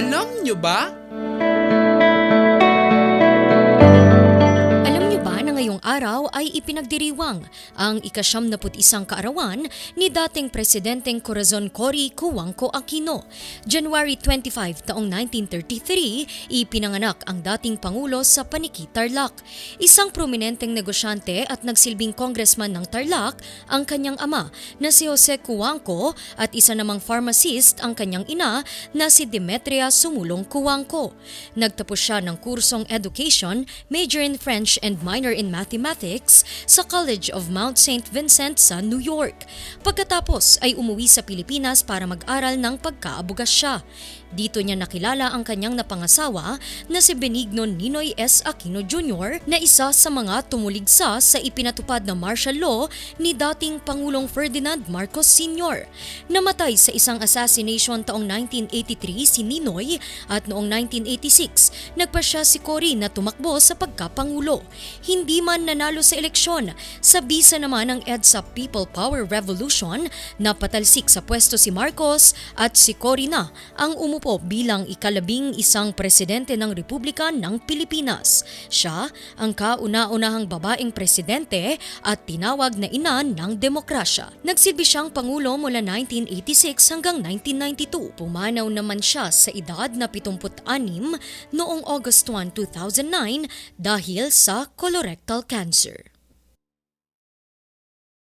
Alam nyo ba araw ay ipinagdiriwang ang ikasyam naput isang kaarawan ni dating Presidenteng Corazon Cory Cuangco Aquino. January 25 taong 1933, ipinanganak ang dating Pangulo sa Paniki, Tarlac. Isang prominenteng negosyante at nagsilbing congressman ng Tarlac ang kanyang ama na si Jose Cuangco at isa namang pharmacist ang kanyang ina na si Demetria Sumulong Cuangco. Nagtapos siya ng kursong education, major in French and minor in mathematics sa College of Mount St. Vincent sa New York. Pagkatapos ay umuwi sa Pilipinas para mag-aral ng pagkaabugas siya. Dito niya nakilala ang kanyang napangasawa na si Benigno Ninoy S. Aquino Jr. na isa sa mga tumuligsa sa ipinatupad na martial law ni dating Pangulong Ferdinand Marcos Sr. Namatay sa isang assassination taong 1983 si Ninoy at noong 1986 nagpa siya si Cory na tumakbo sa pagkapangulo. Hindi man nanalo sa eleksyon, sa bisa naman ng EDSA People Power Revolution na patalsik sa pwesto si Marcos at si Cory na ang umupo bilang ikalabing isang presidente ng Republika ng Pilipinas. Siya ang kauna-unahang babaeng presidente at tinawag na ina ng demokrasya. Nagsilbi siyang pangulo mula 1986 hanggang 1992. Pumanaw naman siya sa edad na 76 noong August 1, 2009 dahil sa colorectal cancer.